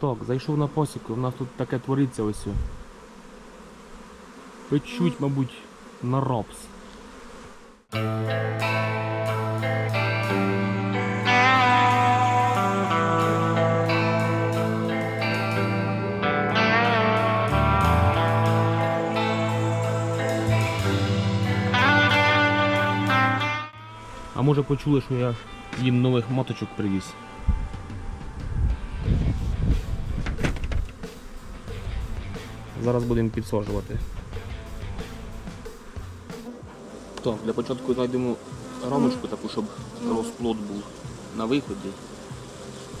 Так, зайшов на пасіку, у нас тут таке твориться ось. Печуть, мабуть, на рапс. А може почули, що я їм нових моточок привіз? Зараз будемо підсаджувати. Так, для початку знайдемо рамочку таку, щоб розплод був на виході.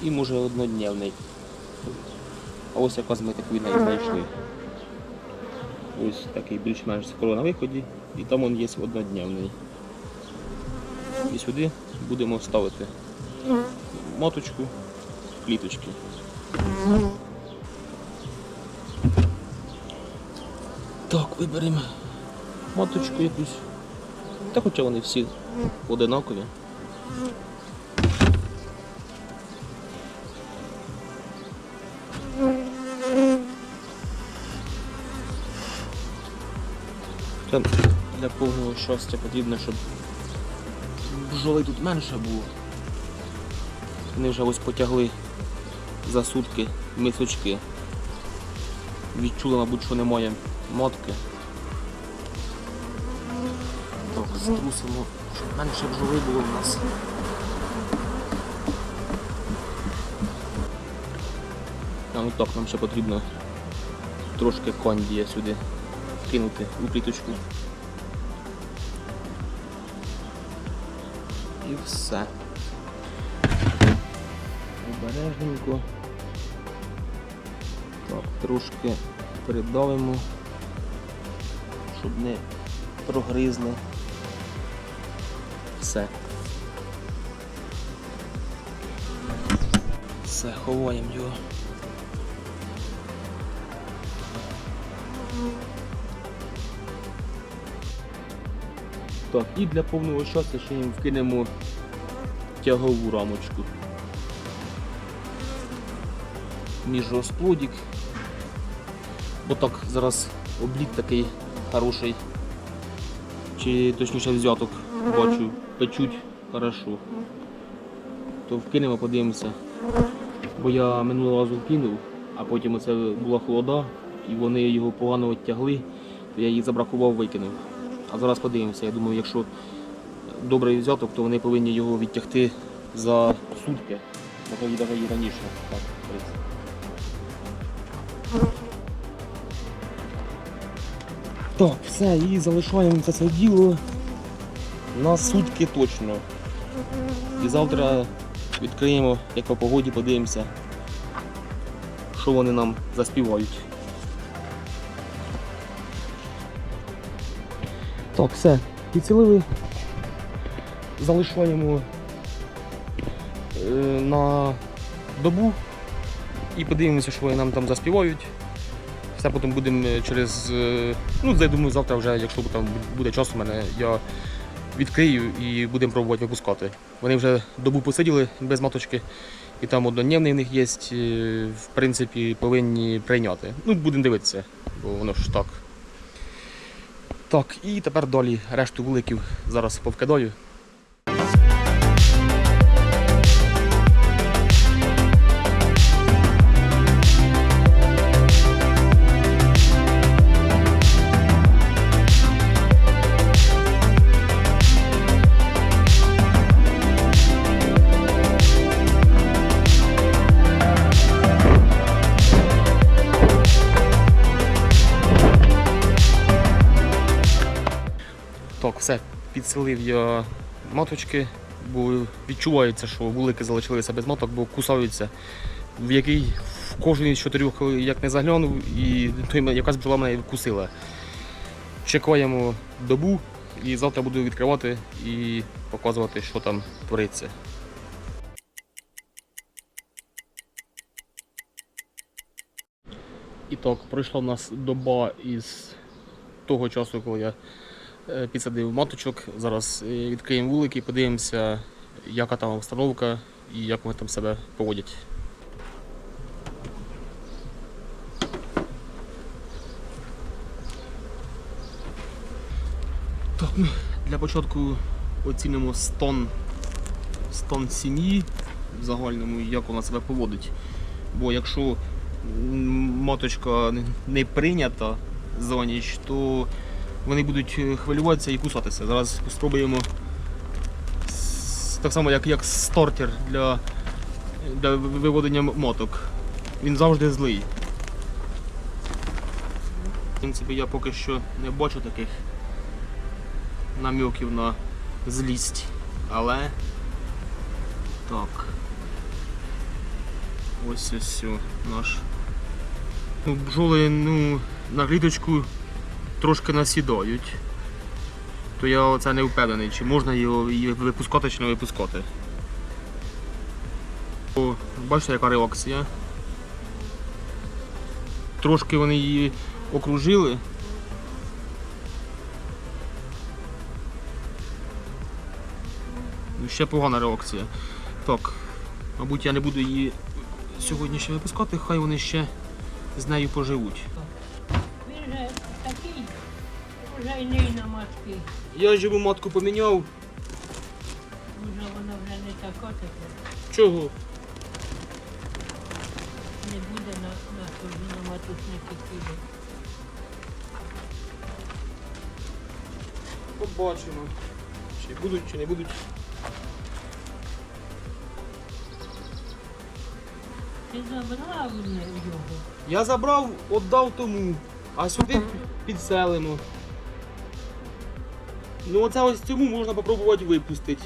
І може однодневний. А ось якраз ми таку і не знайшли. Ось такий більш-менш скоро на виході, і там він є однодневний. І сюди будемо ставити моточку, кліточки. Так, виберемо моточку якусь. Та хоча вони всі одинакові. Це для повного щастя потрібно, щоб бджоли тут менше було. Вони вже ось потягли за сутки мисочки. Відчули, мабуть, що немає матки. Так, струсимо, щоб менше бджоли було в нас. А ну так, нам ще потрібно трошки кондія сюди кинути у кліточку. І все. Обережненько. Так, трошки придавимо, щоб не прогризли. Все. Все, ховаємо його. Так, і для повного щастя ще їм вкинемо тягову рамочку. Між розплодик. Бо так зараз обліт такий хороший. Чи точніше взяток бачу, печуть хорошо. То вкинемо, подивимося. Бо я минулого разу вкинув, а потім оце була холода і вони його погано відтягли, то я їх забракував, викинув. А зараз подивимося. Я думаю, якщо добрий взяток, то вони повинні його відтягти за сутки. Можливо, навіть і раніше. Так, Так, все, і залишаємо це все діло на сутки точно. І завтра відкриємо, як по погоді, подивимося, що вони нам заспівають. Так, все, підцілили. Залишаємо е, на добу і подивимося, що вони нам там заспівають. Все потім будемо через. е, Ну, я думаю, завтра вже, якщо там буде час у мене, я відкрию і будемо пробувати випускати. Вони вже добу посиділи без маточки, і там однодневний в них є, е, в принципі, повинні прийняти. Ну, будемо дивитися, бо воно ж так. Так, і тепер далі решту вуликів зараз повкидаю. Все, підселив я маточки, бо відчувається, що вулики залишилися без маток, бо кусаються. В який в кожен з чотирьох як не заглянув, і мене- якась бджола мене вкусила. Чекаємо добу і завтра буду відкривати і показувати, що там твориться. І так, пройшла в нас доба із того часу, коли я Е, підсадив маточок. Зараз відкриємо вулики, подивимося, яка там обстановка і як вони там себе поводять. Ну, для початку оцінимо стан, стан сім'ї в загальному, як вона себе поводить. Бо якщо маточка не прийнята за ніч, то вони будуть е, хвилюватися і кусатися. Зараз спробуємо так само, як, як стартер для, для виводення м- маток. Він завжди злий. В принципі, я поки що не бачу таких намеків на злість. Але так. Ось ось наш. Ну, бджоли ну, на кліточку трошки насідають. То я оце не впевнений, чи можна її випускати чи не випускати. О, бачите, яка реакція. Трошки вони її окружили. Ну, Ще погана реакція. Так, мабуть, я не буду її сьогодні ще випускати, хай вони ще з нею поживуть. Вже й не на матки. Я живу матку поміняв. Може вона вже не така тепер. Чого? Не буде на, на собі на матусники піде. Побачимо. Чи будуть, чи не будуть. Ти забрав у неї його. Я забрав, віддав тому, а сюди підселимо. Ну оце ось цьому можна попробувати випустити.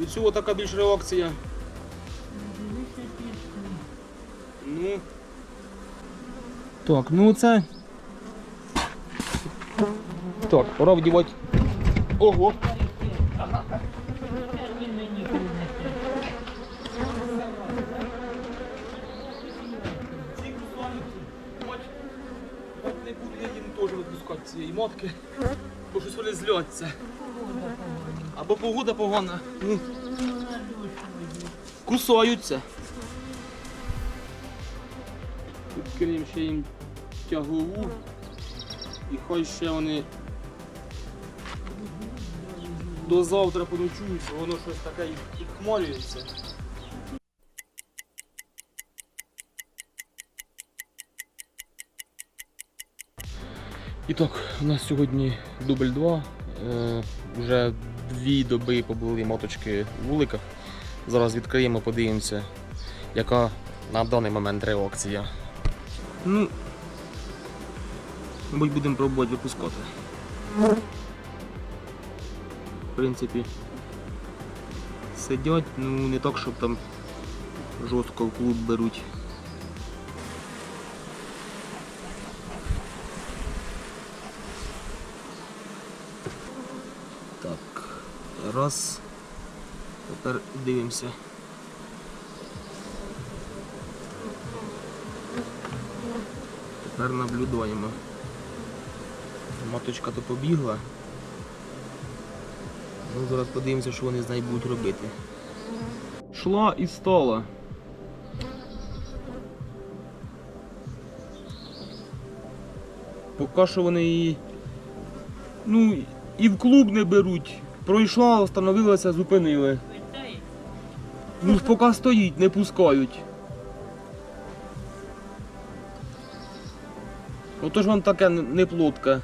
Від цього така більш реакція. Ну. Так, ну це. Так, пора вдівати. Ого! Ці мать, мать не буду я теж випускати цієї матки, щось вони зляться. Або погода погана. Кусаються. Відкриємо ще їм тягову. І хай ще вони до завтра поночуються, воно щось таке і хмарюється. І так, у нас сьогодні дубль 2. Е, вже дві доби побули моточки в вуликах. Зараз відкриємо, подивимося, яка на даний момент реакція. Ну, мабуть, будемо пробувати випускати. В принципі, сидять, ну не так, щоб там жорстко в клуб беруть. Так, раз. Тепер дивимося. Тепер наблюдаємо. Маточка то побігла. Ну, зараз подивимося, що вони з нею будуть робити. Шла і стала. Поки що вони її. Ну, і в клуб не беруть. Пройшла, остановилася, зупинили. Ну поки стоїть, не пускають. Ото ж вам таке н- не плотка.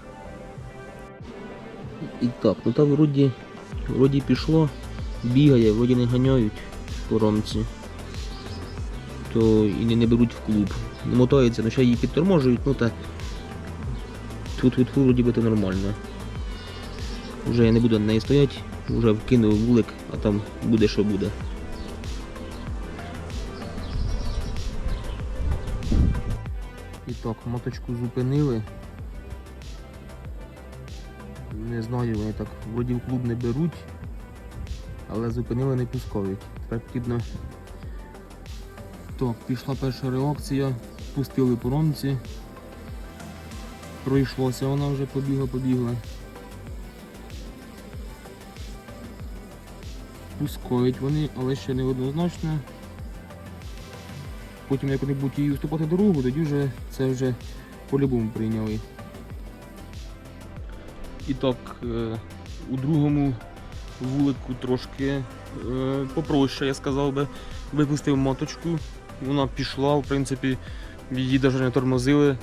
І так, ну там вроді, вроді пішло, бігає, вроді не ганяють по ромці. То і не, не беруть в клуб. Не мотається, ну ще її підторможують, ну та тут від вроді би нормально. Вже я не буду на неї стояти, вже вкинув вулик, а там буде що буде. І так, моточку зупинили. Не знаю, вони так вроді в клуб не беруть, але зупинили не пускають. Тепер потрібно. Так, пішла перша реакція, пустили по ромці. Пройшлося, вона вже побігла, Пускають вони, але ще не однозначно. Потім як вони будуть її вступати дорогу, тоді вже це вже по-любому прийняли. І так, е, у другому вулику трошки е, попроще, я сказав би. Випустив моточку, вона пішла, в принципі, її навіть не тормозили,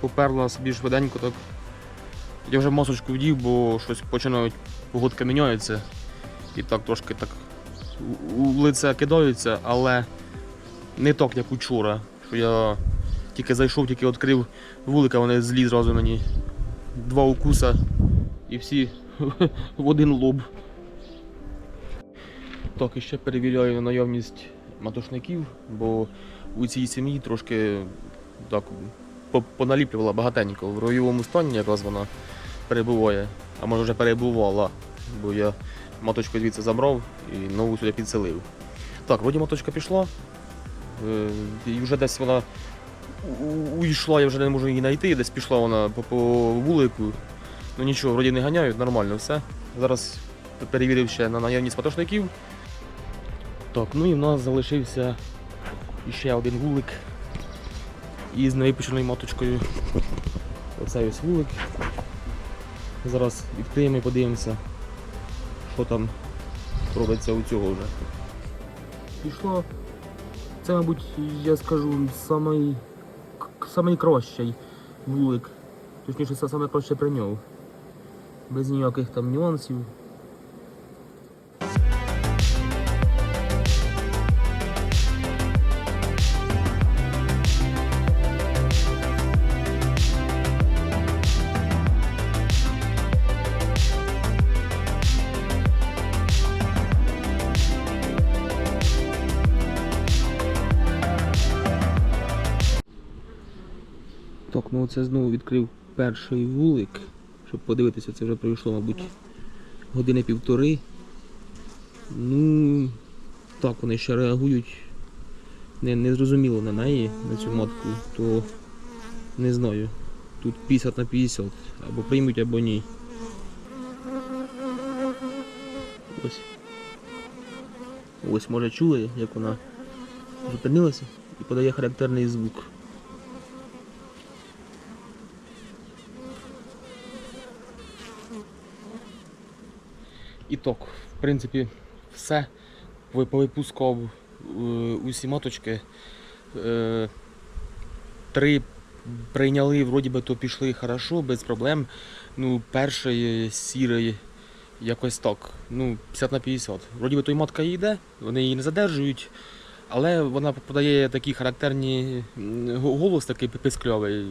поперла собі швиденько так. Я вже масочку вдів, бо щось починають погодки міняються. І так трошки так у лице кидаються, але не так, як учора. Що я тільки зайшов, тільки відкрив вулика, вони злі зразу мені. Два укуса і всі в один лоб. Так, і ще перевіряю наявність матушників, бо у цій сім'ї трошки так поналіплювала багатенько. В ройовому стані якраз вона перебуває, а може вже перебувала, бо я маточку звідси забрав і нову сюди підселив. Так, вроді маточка пішла. Е, І вже десь вона уйшла, я вже не можу її знайти, десь пішла вона по, вулику. Ну нічого, вроді не ганяють, нормально все. Зараз перевірив ще на наявність матошників. Так, ну і в нас залишився ще один вулик із невипущеною маточкою. Оцей ось вулик. Зараз відкриємо і подивимося, що там робиться у цього вже. Пішло. Це, мабуть, я скажу, самий, к- самий кращий вулик. Точніше, це найкраще при ньому. Без ніяких там нюансів. Так, ну оце знову відкрив перший вулик, щоб подивитися, це вже пройшло, мабуть, години півтори. Ну, так, вони ще реагують не, не зрозуміло на неї, на цю матку, то не знаю. Тут 50 на 50, або приймуть, або ні. Ось. Ось, може чули, як вона зупинилася і подає характерний звук. І так, в принципі, все. Ви- Повипускав е, усі маточки. Е, Три прийняли, вроді би то пішли хорошо, без проблем. Ну, перший е, сірий якось так. Ну, 50 на 50. Вроді би той матка і йде, вони її не задержують. Але вона подає такі характерні голос такий пискльовий.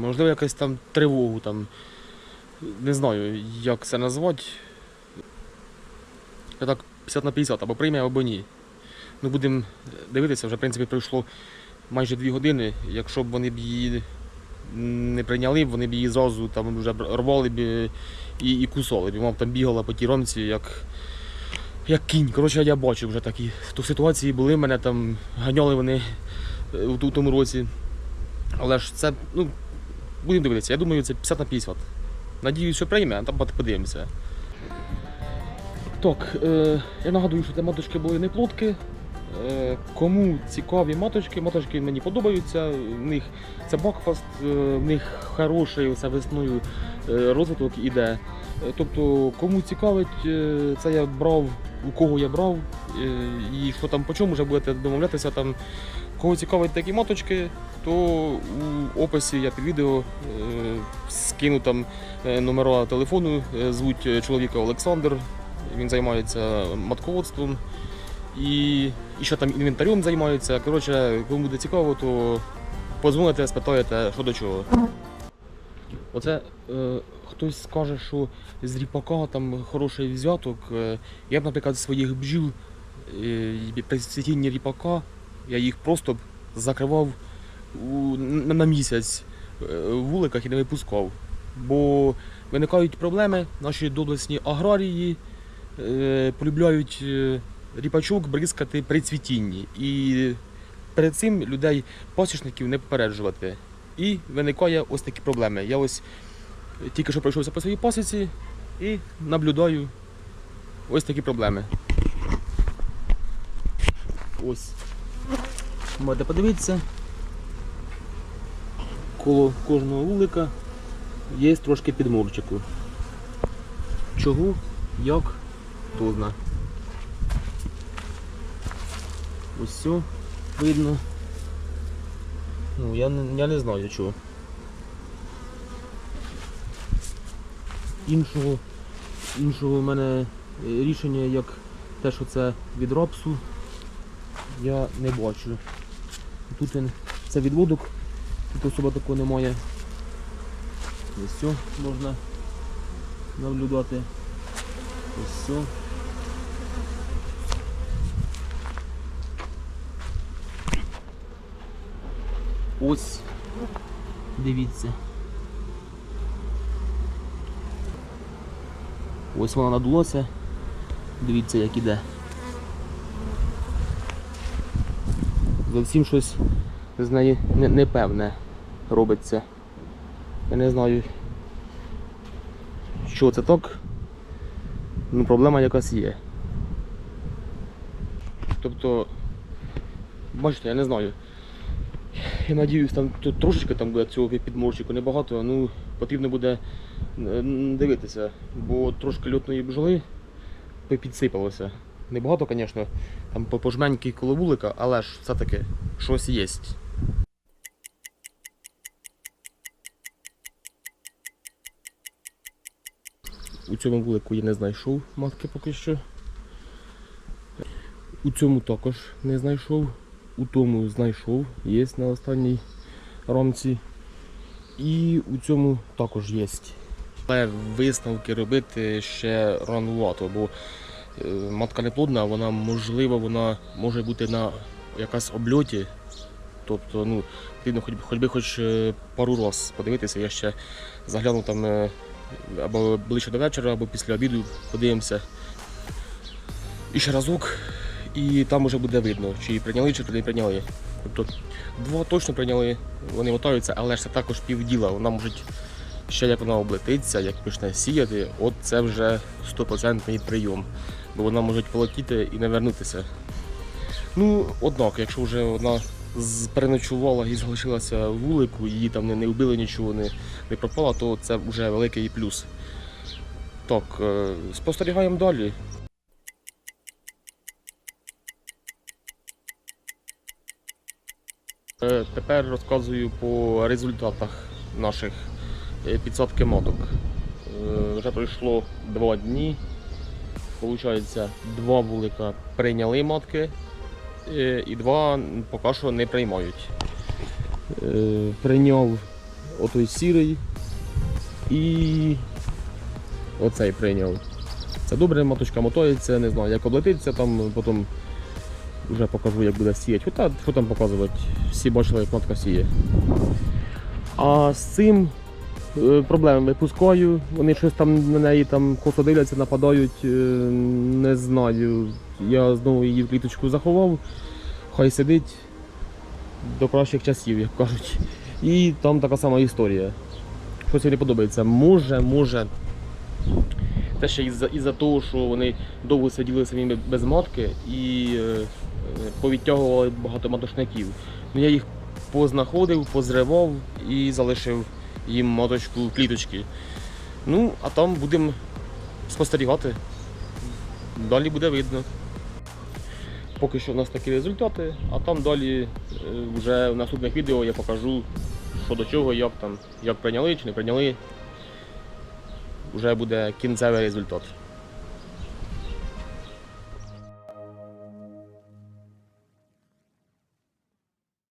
Можливо, якась там тривогу там. Не знаю, як це назвати. Так 50 на 50, або прийме, або ні. Ну, будемо дивитися, вже в принципі пройшло майже 2 години. Якщо б вони б її не прийняли, вони б її зразу там вже рвали б і, і кусали б. Мав там бігала по тій як, як кінь. Коротше, я бачив вже такі ту ситуації були, мене там ганяли вони е, у тому році. Але ж це, ну, будемо дивитися, я думаю, це 50 на 50. Надіюсь, що прийме, а там подивимося. Так, е, я нагадую, що це маточки були не плотки. Е, кому цікаві маточки, маточки мені подобаються. В них це бакфаст, е, в них хороший оце весною е, розвиток іде. Е, Тобто, кому цікавить, це я брав, у кого я брав, і що там по чому вже будете домовлятися там. Кого цікавить такі маточки, то у описі я під відео скину там номера телефону, звуть чоловіка Олександр. Він займається матководством і, і ще там інвентарем займається. Коротше, кому буде цікаво, то подзвоните, спитаєте, що до чого. Оце е, хтось скаже, що з ріпака там хороший взяток. Е, я б, наприклад, своїх бджіл е, при цвітінні ріпака я їх просто б закривав у, на, на місяць е, в вуликах і не випускав. Бо виникають проблеми, наші доблесні аграрії полюбляють е, ріпачок бризкати при цвітінні. І перед цим людей пасічників не попереджувати. І виникає ось такі проблеми. Я ось тільки що пройшовся по своїй пасіці і наблюдаю ось такі проблеми. Ось. Можете подивитися. Коло кожного вулика є трошки підмурчику. Чого? Як? Хто знає. Ось все видно. Ну, я я не знаю чого. Іншого, іншого в мене рішення, як те, що це від рапсу, я не бачу. Тут він, це відводок, тут особа такого немає. Ось все можна наблюдати. Ось все. Ось. Дивіться. Ось вона надулася. Дивіться, як іде. Зовсім щось з неї непевне робиться. Я не знаю, що це так. Ну, проблема якась є. Тобто, бачите, я не знаю. Я надіюсь, там трошечки там буде цього підморчику, небагато, ну потрібно буде е, дивитися, бо трошки льотної бджоли підсипалося. Небагато, звісно, там по пожменьки коло вулика, але ж все-таки щось є. У цьому вулику я не знайшов матки поки що. У цьому також не знайшов. У тому знайшов, є на останній рамці. І у цьому також є. Але висновки робити ще ранувато, бо е, матка неплодна, вона можливо, вона може бути на якась обльоті. Тобто, ну, потрібно хоч, хоч би хоч е, пару раз подивитися. Я ще загляну там е, або ближче до вечора, або після обіду подивимося. І ще разок, і там вже буде видно, чи прийняли, чи не прийняли. Тобто два точно прийняли, вони мотаються, але ж це також півділа. Вона може ще як вона облетиться, як почне сіяти, от це вже стопроцентний прийом. Бо вона може полетіти і не вернутися. Ну, однак, якщо вже вона переночувала і залишилася вулику, її там не, не вбили нічого, не, не пропало, то це вже великий плюс. Так, е, спостерігаємо далі. Е, Тепер розказую по результатах наших е, підсадки маток. Вже пройшло два дні. Получається, два вулика прийняли матки і два поки що не приймають. Е, Прийняв отой сірий і оцей прийняв. Це добре, маточка мотається, не знаю, як облетиться, там потім вже покажу, як буде сіяти. Хоча, що там показувати, всі бачили, як матка сіє. А з цим е, проблеми випускаю, вони щось там на неї там косо дивляться, нападають, е, не знаю. Я знову її в кліточку заховав, хай сидить до кращих часів, як кажуть. І там така сама історія. Щось не подобається. Може, може. Те ще із-за із того, що вони довго сиділи самі без матки і е, повідтягували багато матошників. Ну, я їх познаходив, позривав і залишив їм маточку в кліточки. Ну, а там будемо спостерігати. Далі буде видно. Поки що у нас такі результати, а там далі е, вже в наступних відео я покажу, що до чого, як там, як прийняли чи не прийняли. Вже буде кінцевий результат.